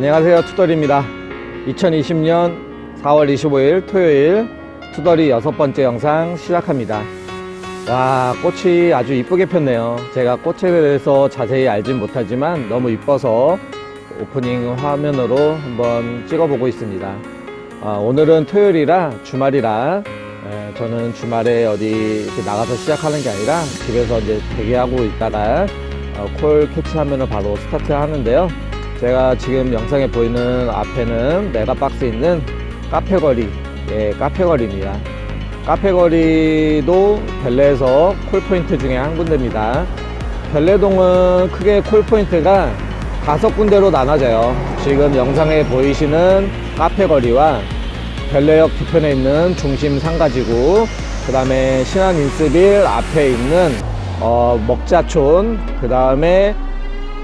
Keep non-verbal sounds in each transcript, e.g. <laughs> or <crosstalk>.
안녕하세요. 투덜입니다. 2020년 4월 25일 토요일 투덜이 여섯 번째 영상 시작합니다. 와 꽃이 아주 이쁘게 폈네요. 제가 꽃에 대해서 자세히 알진 못하지만 너무 이뻐서 오프닝 화면으로 한번 찍어보고 있습니다. 아, 오늘은 토요일이라 주말이라 에, 저는 주말에 어디 나가서 시작하는 게 아니라 집에서 이제 대기하고 있다가 어, 콜 캐치하면 바로 스타트 하는데요 제가 지금 영상에 보이는 앞에는 메가박스 있는 카페거리 예, 카페거리입니다. 카페거리도 벨레에서 콜포인트 중에 한 군데입니다. 벨레동은 크게 콜포인트가 다섯 군데로 나눠져요. 지금 영상에 보이시는 카페거리와 벨레역 뒤편에 있는 중심 상가지구 그 다음에 신안 인스빌 앞에 있는 어, 먹자촌 그 다음에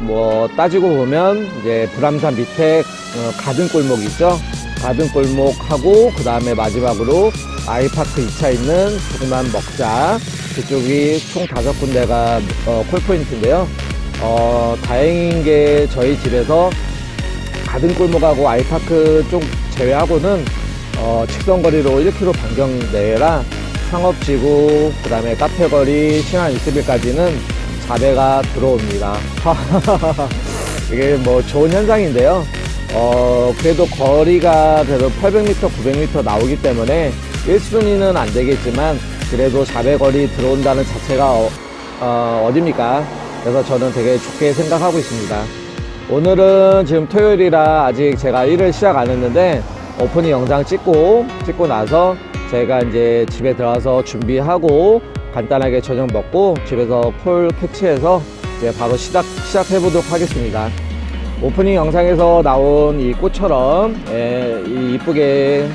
뭐 따지고 보면 이제 불암산 밑에 어, 가든 골목 있죠? 가든 골목하고 그 다음에 마지막으로 아이파크 2차 있는 조그만 먹자. 그쪽이 총 다섯 군데가 어, 콜포인트인데요. 어, 다행인 게 저희 집에서 가든 골목하고 아이파크 쪽 제외하고는 어, 직선거리로 1km 반경 내라 상업지구 그 다음에 카페거리 신안 이스빌까지는 자배가 들어옵니다. <laughs> 이게 뭐 좋은 현상인데요. 어, 그래도 거리가 그래도 800m, 900m 나오기 때문에 1순위는 안 되겠지만 그래도 자배 거리 들어온다는 자체가 어, 어, 어딥니까? 그래서 저는 되게 좋게 생각하고 있습니다. 오늘은 지금 토요일이라 아직 제가 일을 시작 안 했는데 오프닝 영상 찍고 찍고 나서 제가 이제 집에 들어가서 준비하고 간단하게 저녁 먹고 집에서 폴 캐치해서 이제 바로 시작 시작해 보도록 하겠습니다. 오프닝 영상에서 나온 이 꽃처럼 예, 이 이쁘게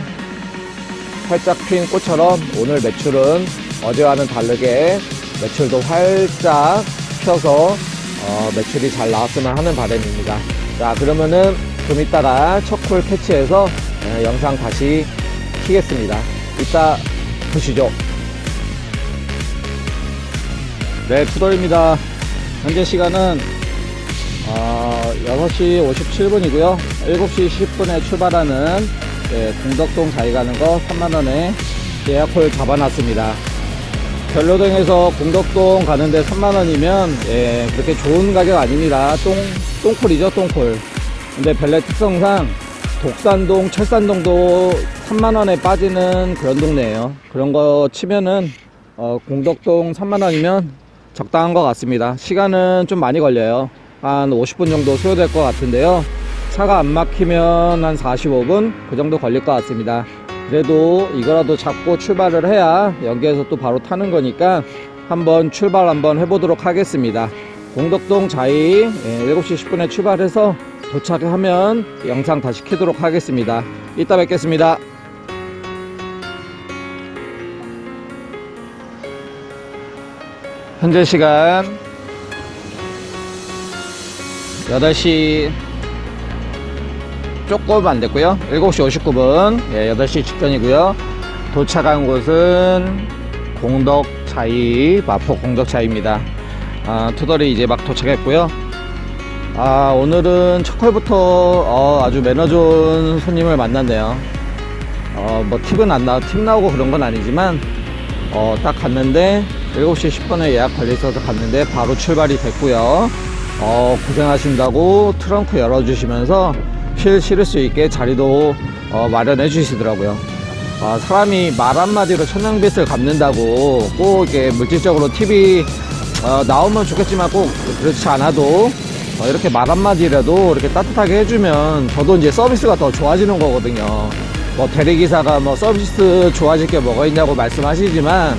활짝 핀 꽃처럼 오늘 매출은 어제와는 다르게 매출도 활짝 펴서 어, 매출이 잘 나왔으면 하는 바람입니다. 자 그러면은 좀 이따가 첫콜 캐치해서 예, 영상 다시 키겠습니다. 이따 보시죠. 네, 투덜입니다. 현재 시간은 어, 6시 57분이고요. 7시 10분에 출발하는 예, 공덕동 자리 가는 거 3만원에 예약홀 잡아놨습니다. 별로동에서 공덕동 가는데 3만원이면 예, 그렇게 좋은 가격 아닙니다. 똥, 똥콜이죠, 똥콜. 근데 벨레 특성상 독산동, 철산동도 3만원에 빠지는 그런 동네예요. 그런 거 치면은 어, 공덕동 3만원이면 적당한 것 같습니다. 시간은 좀 많이 걸려요. 한 50분 정도 소요될 것 같은데요. 차가 안 막히면 한 45분 그 정도 걸릴 것 같습니다. 그래도 이거라도 잡고 출발을 해야 여기에서 또 바로 타는 거니까 한번 출발 한번 해보도록 하겠습니다. 공덕동 자이 7시 10분에 출발해서 도착하면 영상 다시 켜도록 하겠습니다. 이따 뵙겠습니다. 현재 시간 8시 조금 안 됐고요. 7시 59분. 예, 8시 직전이고요. 도착한 곳은 공덕차이 마포 공덕차이입니다. 아, 투덜이 이제 막 도착했고요. 아 오늘은 첫 컬부터 어, 아주 매너 좋은 손님을 만났네요. 어, 뭐 팁은 안 나와 팁 나오고 그런 건 아니지만 어, 딱 갔는데 7시 10분에 예약 있어서 갔는데 바로 출발이 됐고요 어, 고생하신다고 트렁크 열어주시면서 실 실을 수 있게 자리도 어, 마련해 주시더라고요 아, 사람이 말 한마디로 천냥빚을 갚는다고 꼭 이렇게 물질적으로 팁이 어, 나오면 좋겠지만 꼭 그렇지 않아도 어, 이렇게 말 한마디라도 이렇게 따뜻하게 해주면 저도 이제 서비스가 더 좋아지는 거거든요. 뭐 대리기사가 뭐 서비스 좋아질 게 뭐가 있냐고 말씀하시지만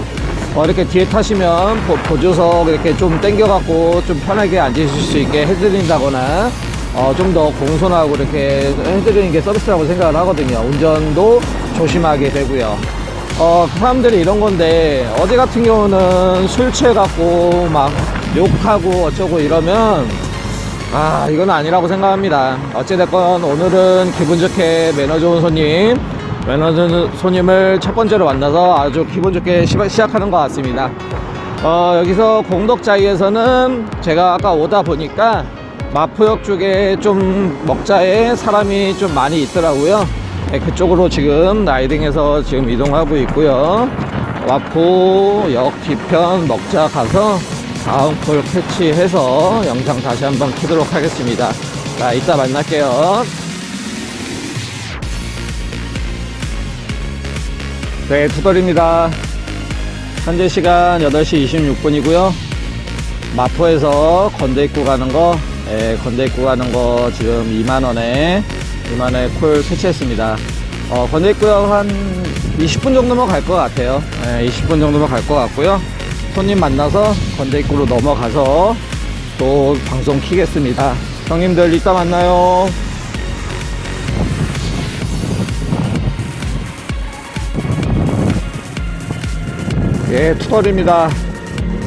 어, 이렇게 뒤에 타시면 보, 보조석 이렇게 좀 당겨갖고 좀 편하게 앉으실 수 있게 해드린다거나 어, 좀 더 공손하고 이렇게 해드리는 게 서비스라고 생각을 하거든요. 운전도 조심하게 되고요. 어, 사람들이 이런 건데, 어제 같은 경우는 술 취해갖고 막 욕하고 어쩌고 이러면, 아, 이건 아니라고 생각합니다. 어찌됐건 오늘은 기분 좋게 매너 좋은 손님, 매너 좋은 손님을 첫 번째로 만나서 아주 기분 좋게 시- 시작하는 것 같습니다. 어, 여기서 공덕자이에서는 제가 아까 오다 보니까 마포역 쪽에 좀 먹자에 사람이 좀 많이 있더라고요. 네, 그쪽으로 지금 라이딩해서 지금 이동하고 있고요. 마포역 뒤편 먹자 가서 다음 콜 캐치해서 영상 다시 한번 키도록 하겠습니다. 자, 이따 만날게요. 네, 투덜입니다. 현재 시간 8시 26분이고요. 마포에서 건대 입구 가는 거, 예, 건대 입구 가는 거 지금 2만원에, 2만원에 콜 캐치했습니다. 어, 건대 입구역 한 20분 정도면 갈것 같아요. 예, 20분 정도면 갈것 같고요. 손님 만나서 건대 입구로 넘어가서 또 방송 키겠습니다. 형님들 이따 만나요. 예, 투덜입니다.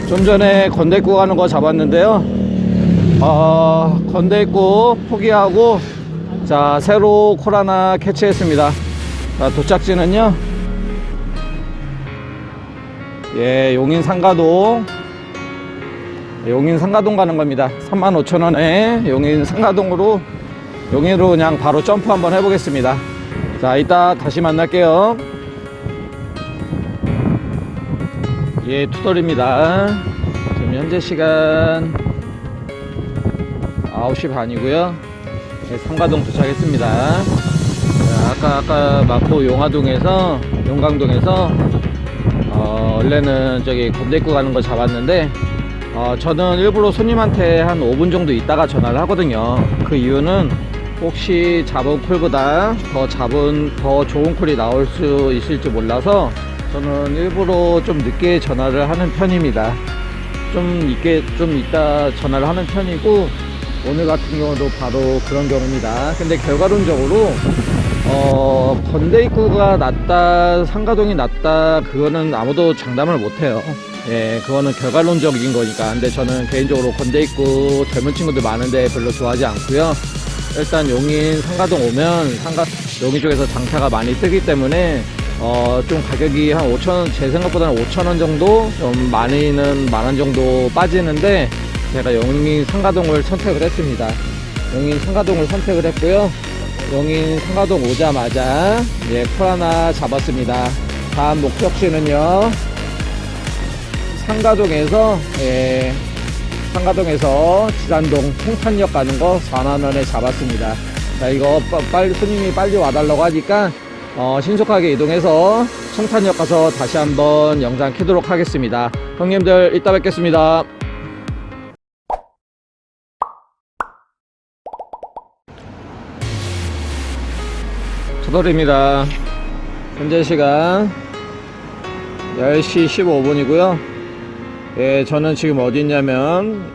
좀 전에 건대입구 가는 거 잡았는데요. 어, 건대입구 포기하고, 자, 새로 콜 하나 캐치했습니다. 자, 도착지는요. 예, 용인 상가동. 용인 상가동 가는 겁니다. 35,000원에 용인 상가동으로, 용인으로 그냥 바로 점프 한번 해보겠습니다. 자, 이따 다시 만날게요. 예, 투덜입니다. 지금 현재 시간 9시 반이고요. 예, 상가동 도착했습니다. 자, 아까 아까 마포 용화동에서 용강동에서 어, 원래는 저기 건대입구 가는 거 잡았는데 어, 저는 일부러 손님한테 한 5분 정도 있다가 전화를 하거든요. 그 이유는 혹시 잡은 콜보다 더 잡은 더 좋은 콜이 나올 수 있을지 몰라서 저는 일부러 좀 늦게 전화를 하는 편입니다. 좀 있게 좀 이따 전화를 하는 편이고 오늘 같은 경우도 바로 그런 경우입니다. 근데 결과론적으로 어 건대 입구가 낫다 상가동이 낫다 그거는 아무도 장담을 못해요. 예, 그거는 결과론적인 거니까. 근데 저는 개인적으로 건대 입구 젊은 친구들 많은데 별로 좋아하지 않고요. 일단 용인 상가동 오면 상가 용인 쪽에서 장사가 많이 뜨기 때문에 어, 좀 가격이 한 5천원, 제 생각보다는 5천원 정도, 좀 많이는 만원 정도 빠지는데, 제가 용인 상가동을 선택을 했습니다. 용인 상가동을 선택을 했고요. 용인 상가동 오자마자, 예, 콜 하나 잡았습니다. 다음 목적지는요, 상가동에서, 예, 상가동에서 지산동 송탄역 가는 거 4만원에 잡았습니다. 자, 이거 빠- 빨리, 손님이 빨리 와달라고 하니까, 어, 신속하게 이동해서 청탄역 가서 다시 한번 영상 켜도록 하겠습니다. 형님들 이따 뵙겠습니다. 투덜입니다. 현재 시간 10시 15분이고요. 예, 저는 지금 어디 있냐면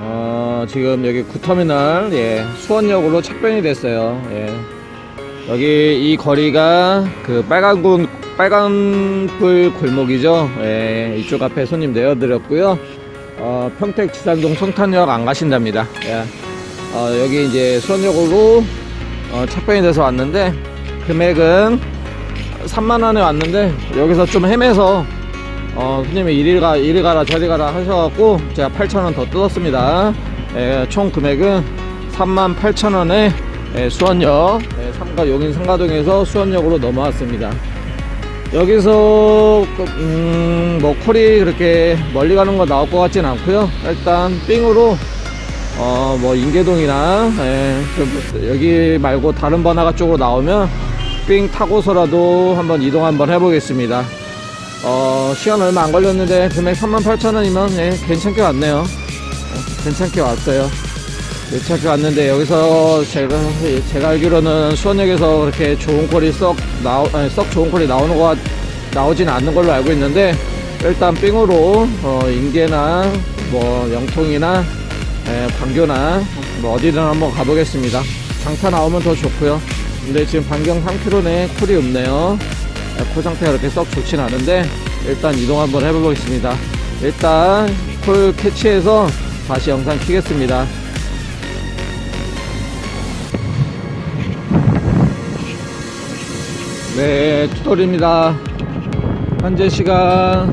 어, 지금 여기 구터미널 예, 수원역으로 착변이 됐어요. 예. 여기 이 거리가 그 빨간군 빨간불 골목이죠. 예, 이쪽 앞에 손님 내어드렸고요. 어, 평택 지산동 성탄역 안 가신답니다. 예. 어, 여기 이제 수원역으로 어, 착변이 돼서 왔는데 금액은 3만 원에 왔는데 여기서 좀 헤매서 어, 손님이 이리 가 이리 가라 저리 가라 하셔갖고 제가 8천 원 더 뜯었습니다. 예, 총 금액은 3만 8천 원에 예, 수원역 예, 삼가 용인 상가동에서 수원역으로 넘어왔습니다. 여기서 그, 음, 뭐 콜이 그렇게 멀리 가는 거 나올 것 같진 않고요. 일단 삥으로 어, 뭐 인계동이나 예, 좀 여기 말고 다른 번화가 쪽으로 나오면 삥 타고서라도 한번 이동 한번 해보겠습니다. 어, 시간 얼마 안 걸렸는데 금액 38,000원이면 예, 괜찮게 왔네요. 어, 괜찮게 왔어요. 괜찮게 왔는데 여기서 제가 제가 알기로는 수원역에서 그렇게 좋은 콜이 썩 나오 아니, 썩 좋은 콜이 나오는 거 나오진 않는 걸로 알고 있는데 일단 삥으로 어, 인계나 뭐 영통이나 예, 광교나 뭐 어디든 한번 가보겠습니다. 장타 나오면 더 좋고요. 근데 지금 반경 3km 내 콜이 없네요. 예, 콜 상태가 그렇게 썩 좋진 않은데 일단 이동 한번 해보겠습니다. 일단 콜 캐치해서 다시 영상 키겠습니다. 네, 투돌입니다. 현재 시간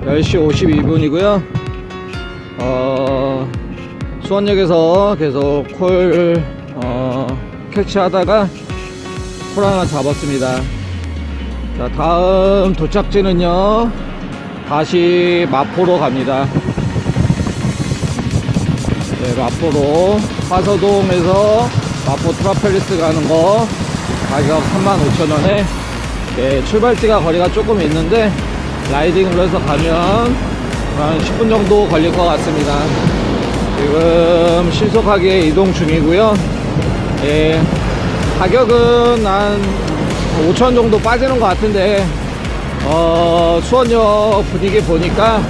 10시 52분이고요. 어, 수원역에서 계속 콜 어, 캐치하다가 콜 하나 잡았습니다. 자, 다음 도착지는요. 다시 마포로 갑니다. 네, 마포로 화서동에서 마포 트라펠리스 가는 거 가격 35,000원에 예, 출발지가 거리가 조금 있는데 라이딩으로 해서 가면 한 10분 정도 걸릴 것 같습니다. 지금 신속하게 이동 중이고요. 예, 가격은 한 5천 정도 빠지는 것 같은데 어, 수원역 분위기 보니까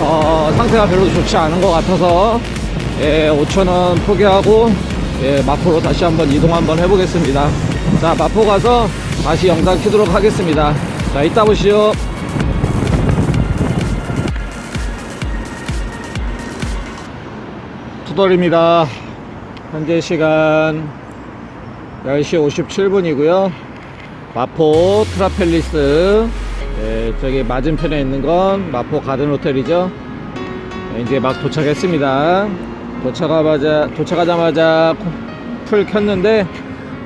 어, 상태가 별로 좋지 않은 것 같아서 예, 5천원 포기하고 예, 마포로 다시 한번 이동 한번 해보겠습니다. 자, 마포 가서 다시 영상 키도록 하겠습니다. 자, 이따 보시죠. 투덜입니다. 현재 시간 10시 57분이고요. 마포 트라펠리스 예, 저기 맞은편에 있는 건 마포 가든 호텔이죠. 예, 이제 막 도착했습니다. 도착하자마자 풀 켰는데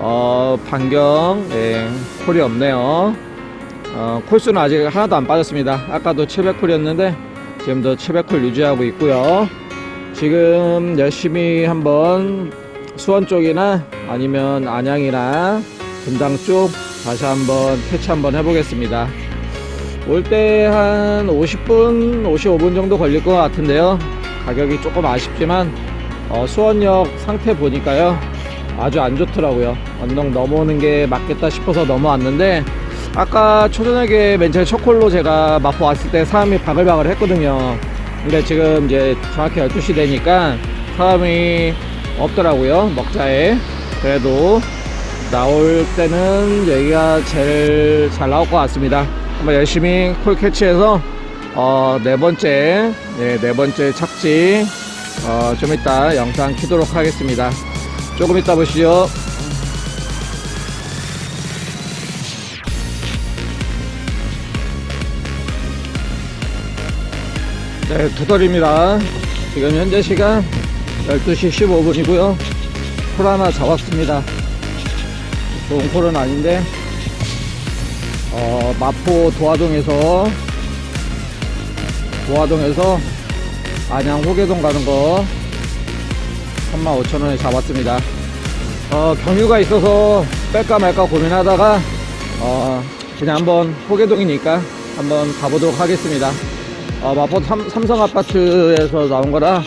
어, 반경 예, 콜이 없네요. 어, 콜수는 아직 하나도 안 빠졌습니다. 아까도 700콜이었는데 지금도 700콜 유지하고 있고요. 지금 열심히 한번 수원 쪽이나 아니면 안양이나 분당 쪽 다시 한번 캐치 한번 해보겠습니다. 올 때 한 50분, 55분 정도 걸릴 것 같은데요. 가격이 조금 아쉽지만 어, 수원역 상태 보니까요 아주 안 좋더라고요. 언덕 넘어오는 게 맞겠다 싶어서 넘어왔는데 아까 초저녁에 맨 처음 첫 콜로 제가 마포 왔을 때 사람이 바글바글 했거든요. 근데 지금 이제 정확히 12시 되니까 사람이 없더라고요. 먹자에. 그래도 나올 때는 여기가 제일 잘 나올 것 같습니다. 한번 열심히 콜 캐치해서 어, 네 번째, 네, 네 번째 착지 어, 좀 이따 영상 키도록 하겠습니다. 조금 이따 보시죠. 네, 두덜입니다. 지금 현재 시간 12시 15분이고요. 콜 하나 잡았습니다. 좋은 콜은 아닌데, 어, 마포 도화동에서, 도화동에서 안양 호계동 가는 거 35,000원에 잡았습니다. 어, 경유가 있어서 뺄까 말까 고민하다가, 어, 그냥 한번 호계동이니까 한번 가보도록 하겠습니다. 어, 마포 삼, 삼성 아파트에서 나온 거라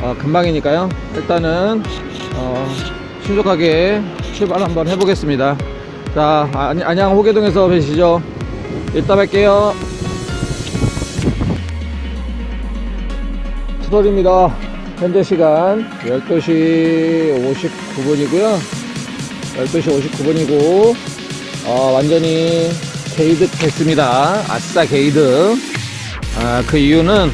어, 금방이니까요. 일단은 어, 신속하게 출발 한번 해보겠습니다. 자, 안, 안양 호계동에서 뵈시죠. 이따 뵐게요. 투덜입니다. 현재 시간 12시 59분이고요. 12시 59분이고 어, 완전히 게이드 됐습니다. 아싸 게이드. 아, 그 이유는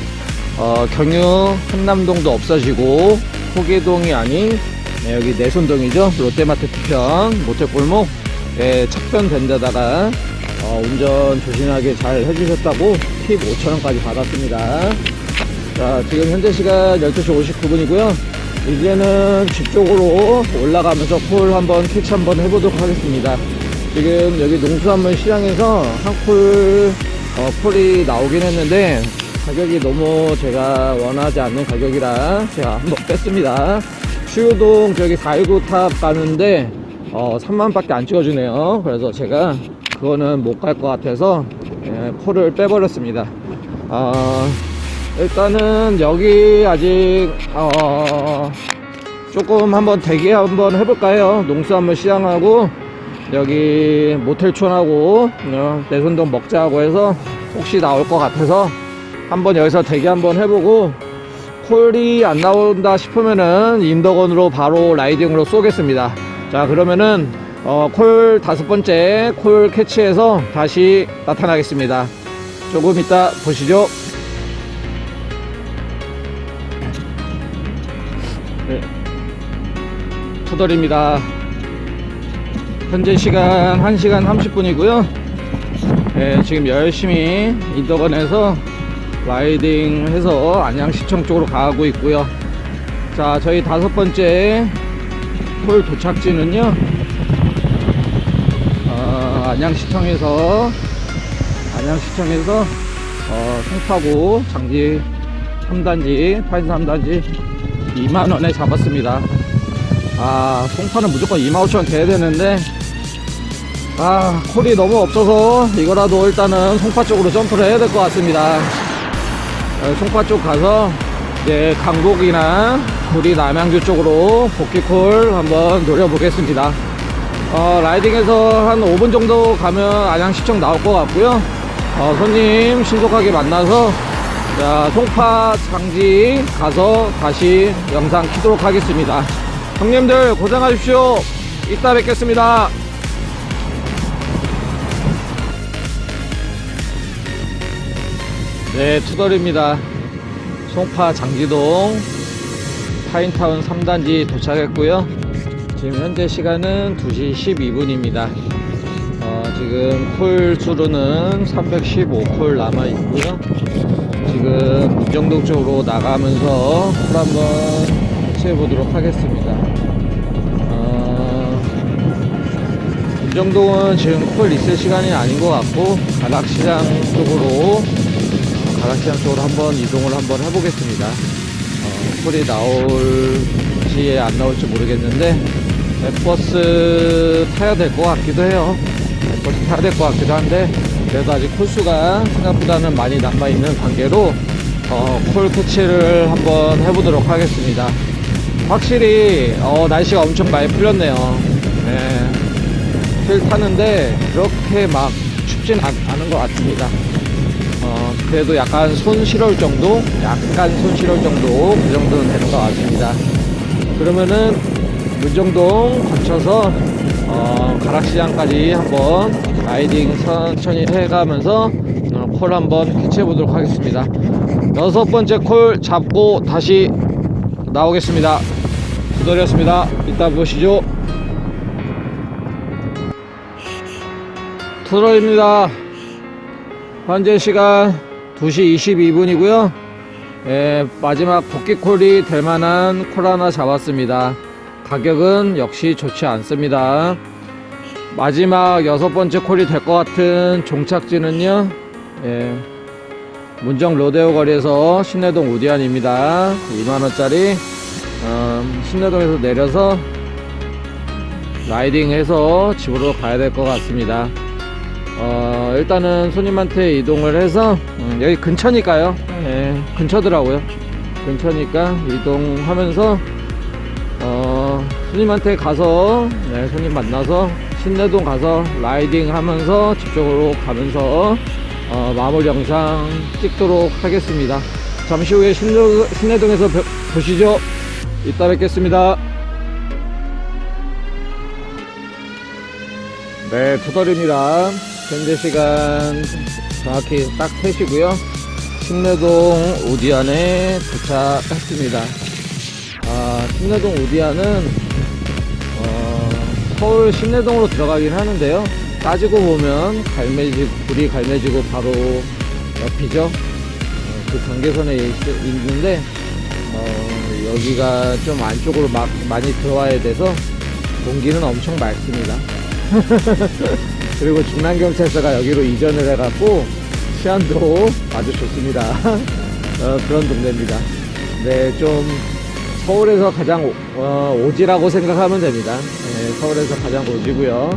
어, 경유 한남동도 없어지고 호계동이 아닌 네, 여기 내손동이죠 롯데마트 뒤편 모텔골목 에 착변된 데다가 어, 운전 조심하게 잘 해주셨다고 팁 5천원까지 받았습니다 자 지금 현재 시간 12시 59분이고요. 이제는 집 쪽으로 올라가면서 콜 한번 캐치 한번 해보도록 하겠습니다. 지금 여기 농수산물 시장에서 한콜 어, 콜이 나오긴 했는데 가격이 너무 제가 원하지 않는 가격이라 제가 한번 뺐습니다. 수유동 저기 419탑 가는데 어, 3만 밖에 안 찍어주네요. 그래서 제가 그거는 못 갈 것 같아서 예, 콜을 빼버렸습니다. 어, 일단은 여기 아직 어, 조금 한번 대기 한번 해볼까요? 농수산물 시장하고 여기 모텔촌하고 어, 내손동 먹자하고 해서 혹시 나올 것 같아서 한번 여기서 대기 한번 해보고 콜이 안 나온다 싶으면은 인덕원으로 바로 라이딩으로 쏘겠습니다. 자 그러면은 어, 콜 다섯 번째 콜 캐치해서 다시 나타나겠습니다. 조금 이따 보시죠 투덜입니다 현재 시간 1시간 30분이고요. 네, 지금 열심히 인덕원에서 라이딩 해서 안양시청 쪽으로 가고 있고요. 자, 저희 다섯 번째 홀 도착지는요, 어, 안양시청에서, 안양시청에서, 어, 송파구 장지 3단지, 파인 3단지 2만원에 잡았습니다. 아, 송파는 무조건 2만 5천원 돼야 되는데, 아, 콜이 너무 없어서 이거라도 일단은 송파 쪽으로 점프를 해야 될 것 같습니다. 어, 송파 쪽 가서 이제 강북이나 구리 남양주 쪽으로 복귀콜 한번 노려보겠습니다. 어, 라이딩에서 한 5분 정도 가면 안양시청 나올 것 같고요. 어, 손님 신속하게 만나서 자, 송파 장지 가서 다시 영상 키도록 하겠습니다. 형님들 고생하십시오. 이따 뵙겠습니다. 네, 투덜입니다. 송파 장지동 파인타운 3단지 도착했고요. 지금 현재 시간은 2시 12분입니다. 어, 지금 콜 수로는 315콜 남아 있고요. 지금 문정동 쪽으로 나가면서 콜 한번 체해 보도록 하겠습니다. 어, 문정동은 지금 콜 있을 시간이 아닌 것 같고 가락시장 쪽으로 가락시장 쪽으로 한번 이동을 한번 해보겠습니다. 어, 콜이 나올지 안 나올지 모르겠는데 버스 타야 될 것 같기도 해요. 버스 타야 될 것 같기도 한데 그래도 아직 콜수가 생각보다는 많이 남아있는 관계로 어, 콜 캐치를 한번 해보도록 하겠습니다. 확실히 어, 날씨가 엄청 많이 풀렸네요. 네. 힐 타는데 그렇게 막 춥진 않, 않은 것 같습니다. 어, 그래도 약간 손 시려울 정도? 약간 손 시려울 정도? 그 정도는 되는 것 같습니다. 그러면은 문정동 거쳐서 어, 가락시장까지 한번 라이딩 천천히 해가면서 어, 콜 한번 캐치해 보도록 하겠습니다. 여섯 번째 콜 잡고 다시 나오겠습니다. 두더리였습니다. 이따 보시죠. 투더리입니다. 현재 시간 2시 22분이고요. 예, 마지막 복귀콜이 될 만한 콜 하나 잡았습니다. 가격은 역시 좋지 않습니다. 마지막 여섯 번째 콜이 될 것 같은 종착지는요. 예, 문정 로데오 거리에서 신내동 우디안입니다. 2만원짜리 음, 신내동에서 내려서 라이딩해서 집으로 가야 될 것 같습니다. 어, 일단은 손님한테 이동을 해서 음, 여기 근처니까요. 예, 근처더라고요. 근처니까 이동하면서 어, 손님한테 가서 네, 손님 만나서 신내동 가서 라이딩 하면서 집쪽으로 가면서 어, 마무리 영상 찍도록 하겠습니다. 잠시 후에 신내, 신내동에서 벼- 보시죠. 이따 뵙겠습니다. 네, 투덜입니다. 현재 시간 정확히 딱 3시고요. 신내동 우디안에 도착했습니다. 아, 신내동 우디안은 어, 서울 신내동으로 들어가긴 하는데요. 따지고 보면 갈매지 불이 갈매지고 바로 옆이죠. 어, 그 경계선에 있, 있는데 어, 여기가 좀 안쪽으로 막 많이 들어와야 돼서 공기는 엄청 맑습니다. <laughs> 그리고 중랑경찰서가 여기로 이전을 해갖고 치안도 아주 좋습니다. <laughs> 어, 그런 동네입니다. 네, 좀 서울에서 가장 오, 어, 오지라고 생각하면 됩니다. 네, 서울에서 가장 오지고요.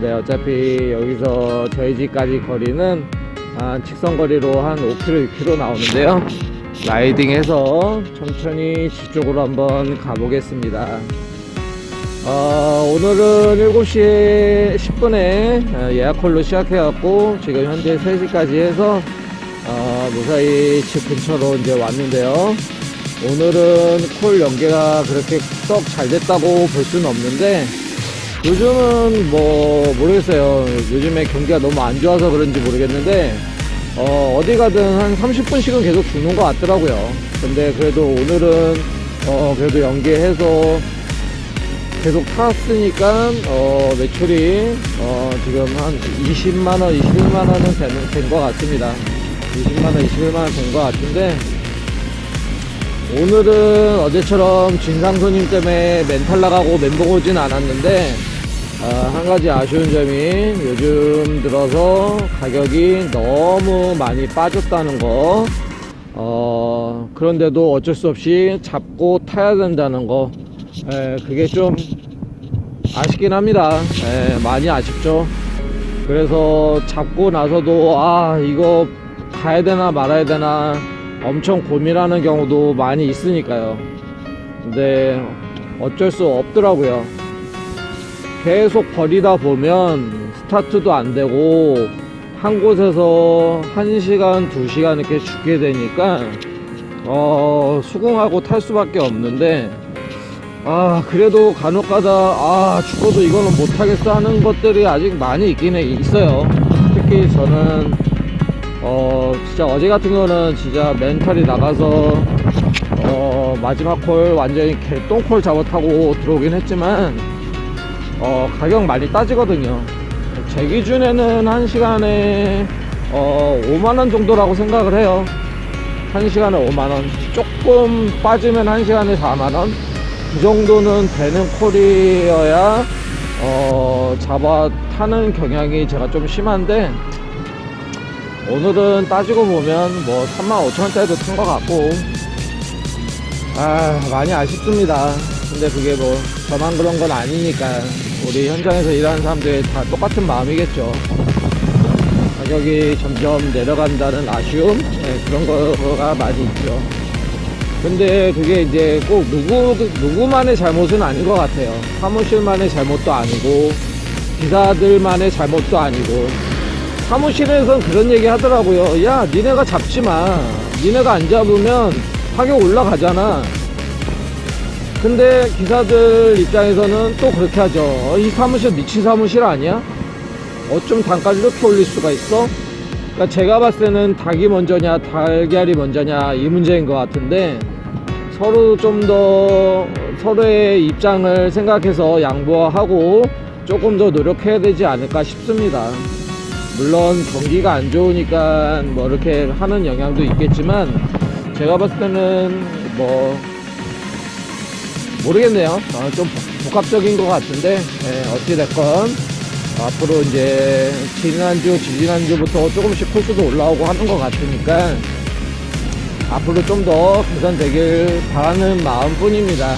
네, 어차피 여기서 저희 집까지 거리는 한 직선 거리로 한 5km, 6km 나오는데요. 라이딩해서 천천히 집 쪽으로 한번 가보겠습니다. 어, 오늘은 7시 10분에 예약콜로 시작해갖고 지금 현재 3시까지 해서 어, 무사히 집 근처로 이제 왔는데요. 오늘은 콜 연계가 그렇게 썩 잘 됐다고 볼 수는 없는데 요즘은 뭐 모르겠어요. 요즘에 경기가 너무 안 좋아서 그런지 모르겠는데 어, 어디 가든 한 30분씩은 계속 죽는 것 같더라고요. 근데 그래도 오늘은 어, 그래도 연계해서 계속 탔으니까 어, 매출이 어, 지금 한 20만 원, 21만 원은 된 것 같습니다. 20만 원, 21만 원 된 것 같은데 오늘은 어제처럼 진상 손님 때문에 멘탈 나가고 멘붕 오진 않았는데 어, 한 가지 아쉬운 점이 요즘 들어서 가격이 너무 많이 빠졌다는 거. 어, 그런데도 어쩔 수 없이 잡고 타야 된다는 거. 에, 그게 좀 아쉽긴 합니다. 에, 많이 아쉽죠. 그래서 잡고 나서도 아 이거 가야 되나 말아야 되나 엄청 고민하는 경우도 많이 있으니까요. 근데 어쩔 수 없더라고요 계속 버리다 보면 스타트도 안 되고 한 곳에서 1시간, 2시간 이렇게 죽게 되니까 어, 수긍하고 탈 수밖에 없는데 아 그래도 간혹 가다 아 죽어도 이거는 못하겠어 하는 것들이 아직 많이 있긴 해, 있어요. 특히 저는 어 진짜 어제 같은 거는 진짜 멘탈이 나가서 어 마지막 콜 완전히 개똥콜 잡아타고 들어오긴 했지만 어, 가격 많이 따지거든요. 제 기준에는 한 시간에 어, 5만원 정도라고 생각을 해요. 한 시간에 5만원. 조금 빠지면 한 시간에 4만원. 그 정도는 되는 콜이어야 어, 잡아 타는 경향이 제가 좀 심한데 오늘은 따지고 보면 뭐 3만 5천원짜리도 튼것 같고 아 많이 아쉽습니다 근데 그게 뭐 저만 그런 건 아니니까 우리 현장에서 일하는 사람들이 다 똑같은 마음이겠죠. 가격이 점점 내려간다는 아쉬움? 네, 그런 거가 많이 있죠. 근데 그게 이제 꼭 누구 누구만의 잘못은 아닌 것 같아요. 사무실만의 잘못도 아니고 기사들만의 잘못도 아니고. 사무실에선 그런 얘기 하더라고요 야 니네가 잡지 마. 니네가 안 잡으면 가격 올라가잖아 근데 기사들 입장에서는 또 그렇게 하죠. 어, 이 사무실 미친 사무실 아니야? 어쩜 단가를 이렇게 올릴 수가 있어? 그러니까 제가 봤을 때는 닭이 먼저냐 달걀이 먼저냐 이 문제인 것 같은데 서로 좀 더 서로의 입장을 생각해서 양보하고 조금 더 노력해야 되지 않을까 싶습니다. 물론 경기가 안 좋으니까 뭐 이렇게 하는 영향도 있겠지만 제가 봤을 때는 뭐 모르겠네요. 어, 좀 복합적인 것 같은데 예, 어찌 됐건 앞으로 이제 지난주, 지지난주부터 조금씩 코스도 올라오고 하는 것 같으니까 앞으로 좀 더 개선되길 바라는 마음뿐입니다.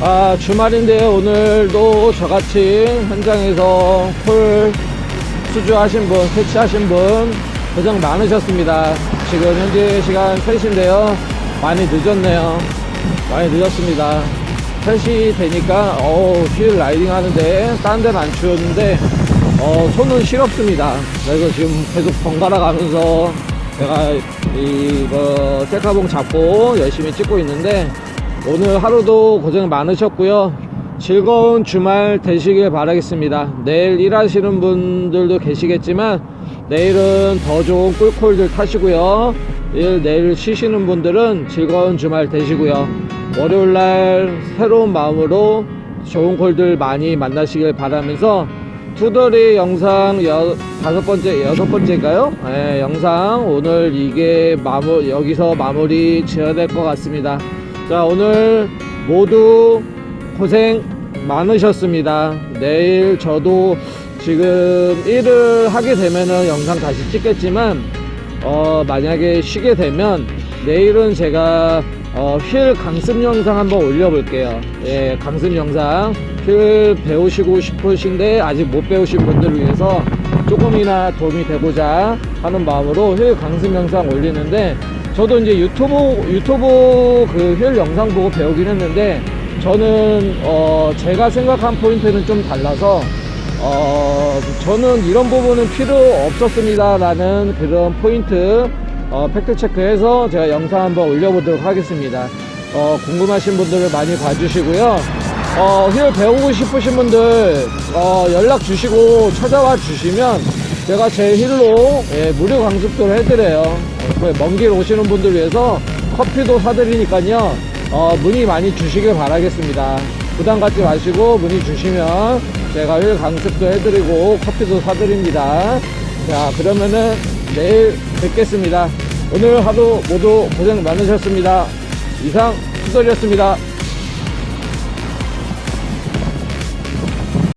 아 주말인데 오늘도 저같이 현장에서 콜 수주하신 분, 캐치하신 분 고생 많으셨습니다. 지금 현재 시간 3시인데요. 많이 늦었네요. 많이 늦었습니다. 3시 되니까, 어우, 휠 라이딩 하는데, 딴 데는 안 추웠는데, 어, 손은 시렵습니다. 그래서 지금 계속 번갈아 가면서, 제가 이, 뭐, 셀카봉 잡고 열심히 찍고 있는데, 오늘 하루도 고생 많으셨고요. 즐거운 주말 되시길 바라겠습니다. 내일 일하시는 분들도 계시겠지만, 내일은 더 좋은 꿀콜들 타시고요. 일, 내일 쉬시는 분들은 즐거운 주말 되시고요. 월요일 날 새로운 마음으로 좋은 콜들 많이 만나시길 바라면서 투더리 영상 여, 다섯 번째, 여섯 번째인가요? 네, 영상 오늘 이게 마무, 여기서 마무리 지어야 될 것 같습니다. 자, 오늘 모두 고생 많으셨습니다. 내일 저도 지금 일을 하게 되면은 영상 다시 찍겠지만 어, 만약에 쉬게 되면 내일은 제가 어, 휠 강습 영상 한번 올려볼게요. 예, 강습 영상. 휠 배우시고 싶으신데 아직 못 배우신 분들을 위해서 조금이나 도움이 되고자 하는 마음으로 휠 강습 영상 올리는데 저도 이제 유튜브, 유튜브 그 휠 영상 보고 배우긴 했는데 저는 어, 제가 생각한 포인트는 좀 달라서 어, 저는 이런 부분은 필요 없었습니다. 라는 그런 포인트, 어, 팩트 체크해서 제가 영상 한번 올려보도록 하겠습니다. 어, 궁금하신 분들을 많이 봐주시고요. 어, 휠 배우고 싶으신 분들, 어, 연락 주시고 찾아와 주시면 제가 제 휠로 예, 무료 강습도 해드려요. 어, 먼길 오시는 분들 위해서 커피도 사드리니까요. 어, 문의 많이 주시길 바라겠습니다. 부담 갖지 마시고 문의 주시면 제가 휠 강습도 해드리고 커피도 사드립니다. 자, 그러면은 내일 뵙겠습니다. 오늘 하루 모두 고생 많으셨습니다. 이상 수설이었습니다.